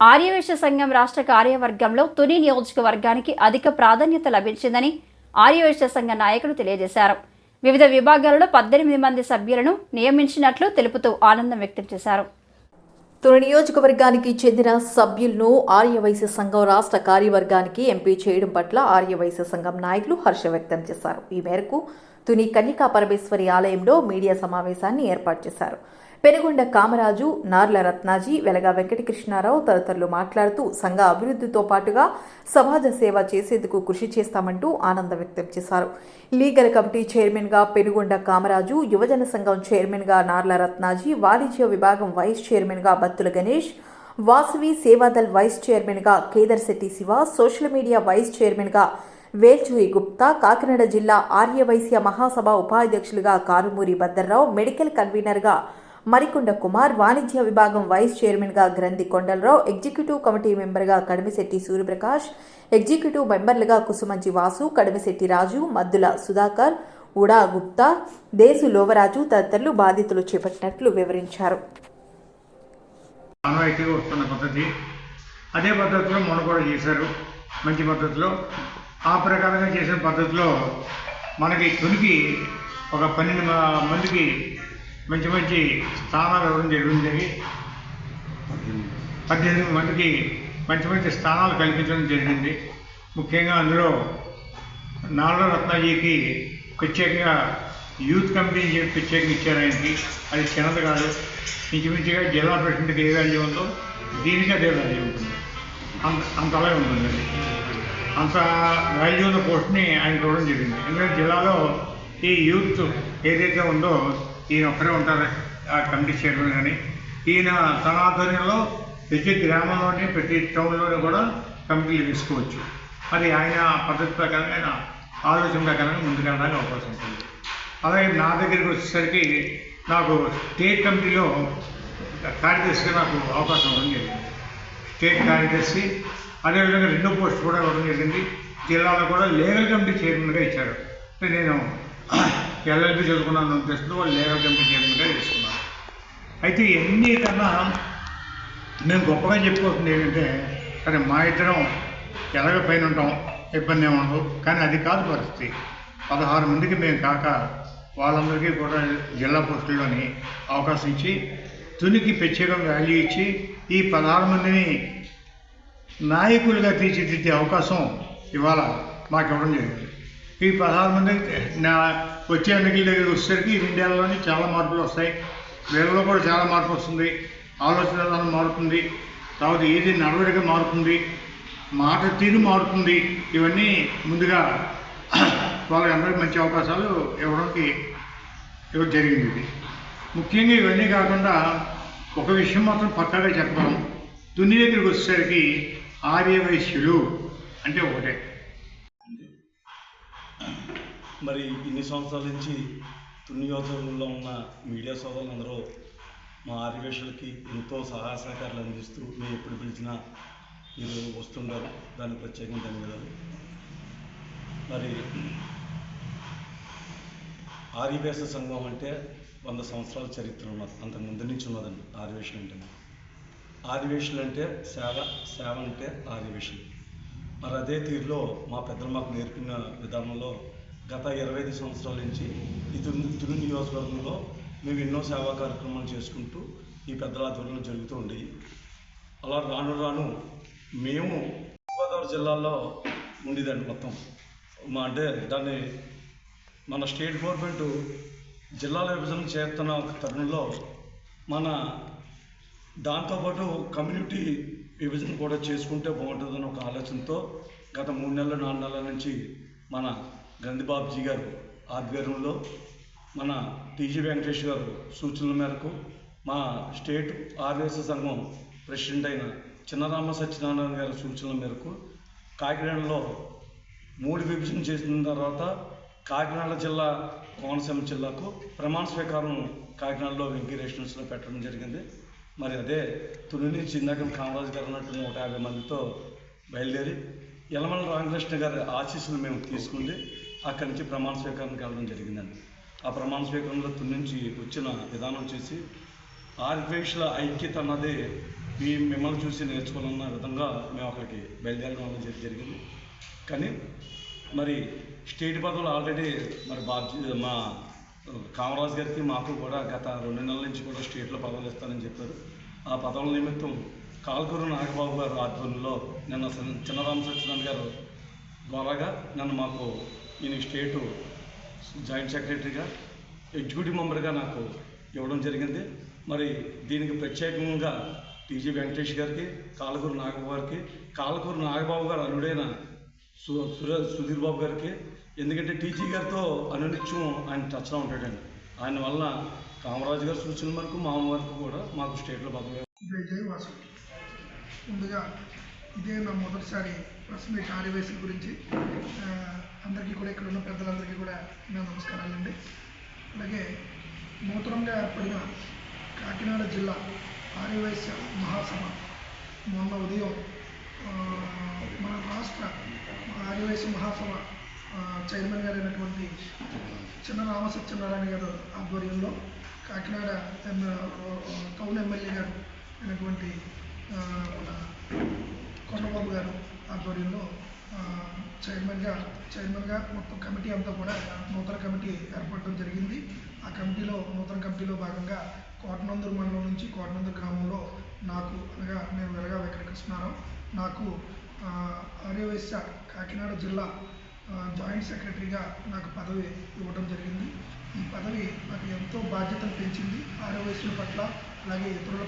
ఆర్యవేశ సంఘం రాష్ట్ర కార్యవర్గంలో తుని నియోజకవర్గానికి అధిక ప్రాధాన్యత లభించిందని ఆర్యవేశ సంఘ నాయకులు తెలియజేశారు. వివిధ విభాగాలలో పద్దెనిమిది మంది సభ్యులను నియమించినట్లు తెలుపుతూ ఆనందం వ్యక్తం చేశారు. తుని నియోజకవర్గానికి చెందిన సభ్యులను ఆర్యవైశ్య సంఘం రాష్ట్ర కార్యవర్గానికి ఎంపీ చేయడం పట్ల ఆర్యవైశ్య సంఘం నాయకులు హర్ష వ్యక్తం చేశారు. ఈ మేరకు తుని కన్యకా పరమేశ్వరి ఆలయంలో మీడియా సమావేశాన్ని ఏర్పాటు చేశారు. పెనుగొండ కామరాజు నార్ల రత్నాజీ వెలగా వెంకటకృష్ణారావు తదితరులు మాట్లాడుతూ సంఘ అభివృద్ధితో పాటుగా సమాజ సేవ చేసేందుకు కృషి చేస్తామంటూ ఆనందం వ్యక్తం చేశారు. లీగల్ కమిటీ చైర్మన్గా పెనుగొండ కామరాజు యువజన సంఘం చైర్మన్గా నార్ల రత్నాజీ వాణిజ్య విభాగం వైస్ చైర్మన్గా బత్తుల గణేష్ వాసవి సేవాదల్ వైస్ చైర్మన్గా Kedar Shetty Shiva social media vice చైర్మన్గా వేల్చూరి గుప్తా కాకినాడ జిల్లా ఆర్యవైశ్య మహాసభ ఉపాధ్యక్షులుగా కారుమూరి భద్రరావు మెడికల్ కన్వీనర్గా మరికొండ కుమార్ వాణిజ్య విభాగం వైస్ చైర్మన్గా గ్రంథి కొండలరావు ఎగ్జిక్యూటివ్ కమిటీ మెంబర్గా కడిమిశెట్టి సూర్యప్రకాష్ ఎగ్జిక్యూటివ్ మెంబర్లుగా కుసుమంచి వాసు కడిమిశెట్టి రాజు మద్దుల సుధాకర్ ఉడా గుప్తా దేశు లోవరాజు తదితరులు బాధితులు చేపట్టినట్లు వివరించారు. వస్తున్న పద్ధతి. అదే పద్ధతిలో మొన్న కూడా చేశారు. మంచి పద్ధతిలో. ఆ ప్రకారంగా చేసిన పద్ధతిలో మనకి తొలికి ఒక పన్నెండు మందికి మంచి మంచి స్థానాలు ఇవ్వడం జరిగింది. పద్దెనిమిది మందికి మంచి మంచి స్థానాలు కల్పించడం జరిగింది. ముఖ్యంగా అందులో నాలుగో రత్నాజీకి ప్రత్యేకంగా యూత్ కమిటీ చెప్పి ప్రత్యేకంగా ఇచ్చారు ఆయనకి. అది చిన్నది కాదు. ఇంచుమించుగా జిల్లా ప్రెసిడెంట్కి ఏ వాల్యూ ఉందో దీనికి అదే వాల్యూ ఉంటుంది. అంత అంతలా ఉంటుంది అది. అంత వాల్యూ ఉన్న పోస్ట్ని ఆయన ఇవ్వడం జరిగింది. ఎందుకంటే జిల్లాలో ఈ యూత్ ఏదైతే ఉందో ఈయన ఒక్కరే ఉంటారు ఆ కమిటీ చైర్మన్ కానీ ఈయన తన ఆధ్వర్యంలో ప్రతి గ్రామంలోని ప్రతి టౌన్లోనే కూడా కమిటీలు తీసుకోవచ్చు. అది ఆయన పద్ధతి ప్రకారం ఆయన ఆలోచన ప్రకారంగా ముందుకెళ్ళడానికి అవకాశం ఉంటుంది. అలాగే నా దగ్గరికి వచ్చేసరికి నాకు స్టేట్ కమిటీలో కార్యదర్శిగా నాకు అవకాశం ఇవ్వడం జరిగింది. స్టేట్ కార్యదర్శి అదేవిధంగా రెండో పోస్ట్ కూడా ఇవ్వడం జరిగింది. జిల్లాలో కూడా లీగల్ కమిటీ చైర్మన్గా ఇచ్చారు. నేను ఎల్ఎల్బి చదువుకున్నాను అనిపిస్తుంది వాళ్ళు లీగల్ కమిటీ చైర్మన్గా తీసుకున్నాను అయితే ఇవన్నీ కన్నా మేము గొప్పగా చెప్పుకోవాల్సింది ఏంటంటే సరే మా ఇద్దరం ఎలాగ పైన ఉంటాం ఇబ్బంది ఏమి కానీ అది కాదు పరిస్థితి. పదహారు మందికి మేము కాక వాళ్ళందరికీ కూడా జిల్లా పోస్టుల్లోని అవకాశం ఇచ్చి తునికి ప్రత్యేకం వాల్యూ ఇచ్చి ఈ పదహారు మందిని నాయకులుగా తీర్చిదిద్దే అవకాశం ఇవాళ మాకు ఇవ్వడం జరిగింది ఈ పదహారు మంది నా వచ్చే ఎన్నికల దగ్గరికి వచ్చేసరికి ఇండియాలోనే చాలా మార్పులు వస్తాయి. వీళ్ళలో కూడా చాలా మార్పు వస్తుంది. ఆలోచన విధానం మారుతుంది. తర్వాత ఏది నడవడిక మారుతుంది. మాట తీరు మారుతుంది. ఇవన్నీ ముందుగా వాళ్ళందరికీ మంచి అవకాశాలు ఇవ్వడానికి ఇవ్వడం జరిగింది ముఖ్యంగా ఇవన్నీ కాకుండా ఒక విషయం మాత్రం పక్కాగా చెప్పడం దున్ని దగ్గరికి వచ్చేసరికి ఆర్యవైశ్యులు అంటే ఒకటే. మరి ఇన్ని సంవత్సరాల నుంచి తునియోజకంలో ఉన్న మీడియా సోదరులందరూ మా ఆర్యవేషులకి ఎంతో సహాయ సహకారాలు అందిస్తూ మేము ఎప్పుడు పిలిచినా మీరు వస్తుంటారు. దానికి ప్రత్యేకంగా ధన్యవాదాలు. మరి ఆర్యవేశ సంఘం అంటే వంద సంవత్సరాల చరిత్ర ఉన్నది. అంతకు ముందు నుంచి ఉన్నదండి ఆర్యవేషులు అంటే ఆర్యవేషులు అంటే సేవ సేవ అంటే ఆర్యవేషులు మరి అదే తీరులో మా పెద్దలు మాకు నేర్పిన విధానంలో గత ఇరవై ఐదు సంవత్సరాల నుంచి ఈ తుని తుని నియోజకవర్గంలో మేము ఎన్నో సేవా కార్యక్రమాలు చేసుకుంటూ ఈ పెద్దల ఆధ్వర్యంలో జరుగుతూ ఉండేవి. అలా రాను రాను మేము గోదావరి జిల్లాలో ఉండేదండి మొత్తం. మా అంటే దాన్ని మన స్టేట్ గవర్నమెంట్ జిల్లాల విభజన చేస్తున్న తరుణంలో మన దాంతోపాటు కమ్యూనిటీ విభజన కూడా చేసుకుంటే బాగుంటుందని ఒక ఆలోచనతో గత మూడు నెలలు నాలుగు నెలల నుంచి మన గంధిబాబుజీ గారు ఆధ్వర్యంలో మన టీజీ వెంకటేష్ గారు సూచనల మేరకు మా స్టేట్ ఆర్ఎస్ సంఘం ప్రెసిడెంట్ అయిన చిన్నరామ సత్యనారాయణ గారి సూచనల మేరకు కాకినాడలో మూడు విభజన చేసిన తర్వాత కాకినాడ జిల్లా కోనసీమ జిల్లాకు ప్రమాణ స్వీకారం కాకినాడలో వెంకీ రెసిడెన్స్లో పెట్టడం జరిగింది. మరి అదే తుని నుంచి ఇందాక కామరాజు గారు అన్నట్టు నూట యాభై మందితో బయలుదేరి యలమల రామకృష్ణ గారి ఆశీస్సులు మేము తీసుకుంది. అక్కడి నుంచి ప్రమాణ స్వీకారానికి వెళ్ళడం జరిగిందండి. ఆ ప్రమాణ స్వీకారంలో తుని నుంచి వచ్చిన విధానం చూసి ఆర్వేషుల ఐక్యత అన్నది మీ మిమ్మల్ని చూసి నేర్చుకోవాలన్న విధంగా మేము అక్కడికి బయలుదేరడం జరి- జరిగింది. కానీ మరి స్టేట్ పదవులు ఆల్రెడీ మరి బాధ్య మా కామరాజు గారికి మాకు కూడా గత రెండు నెలల నుంచి కూడా స్టేట్లో పదవులు ఇస్తానని చెప్పారు. ఆ పదవుల నిమిత్తం కాల్కూరు నాగబాబు గారు ఆధ్వర్యంలో నిన్న చిన్నరామ సత్యనారాయణ గారు ద్వారాగా నన్ను మాకు ఈయన స్టేటు జాయింట్ సెక్రటరీగా ఎగ్జిక్యూటివ్ మెంబర్గా నాకు ఇవ్వడం జరిగింది. మరి దీనికి ప్రత్యేకంగా టీజీ వెంకటేష్ గారికి కాలకూరు నాగబాబు గారికి కాలకూరు నాగబాబు గారు అల్లుడైన సు సుధీర్ బాబు గారికి ఎందుకంటే టీజీ గారితో అనునిత్యం ఆయన టచ్లో ఉంటాడండి. ఆయన వల్ల కామరాజు గారు సూచన వరకు మామ వరకు కూడా మాకు స్టేట్లో పదవి ముందుగా ఇదే నా మొదటిసారి ప్రెస్ మీట్ గురించి అందరికీ కూడా ఇక్కడ ఉన్న పెద్దలందరికీ కూడా నా నమస్కారాలండి. అలాగే నూతనంగా ఏర్పడిన కాకినాడ జిల్లా ఆర్యవైశ్య మహాసభ మొన్న ఉదయం మన రాష్ట్ర ఆర్యవైశ్య మహాసభ ఆ, చైర్మన్ గారైనటువంటి చిన్న రామసత్యనారాయణ గారు ఆధ్వర్యంలో కాకినాడ టౌన్ ఎమ్మెల్యే గారు అయినటువంటి కొండబాబు గారు ఆధ్వర్యంలో చైర్మన్గా చైర్మన్గా మొత్తం కమిటీ అంతా కూడా నూతన కమిటీ ఏర్పడడం జరిగింది. ఆ కమిటీలో నూతన కమిటీలో భాగంగా కోటనందూరు మండలం నుంచి కోటనందూరు గ్రామంలో నాకు అనగా నేను వెలగా వెంకట నాకు ఆర్యవైశ్య కాకినాడ జిల్లా జాయింట్ సెక్రటరీగా నాకు పదవి ఇవ్వడం జరిగింది. ఈ పదవి నాకు ఎంతో బాధ్యతను పెంచింది. ఆరోగ్యశ్రీ పట్ల అలాగే ఇతరుల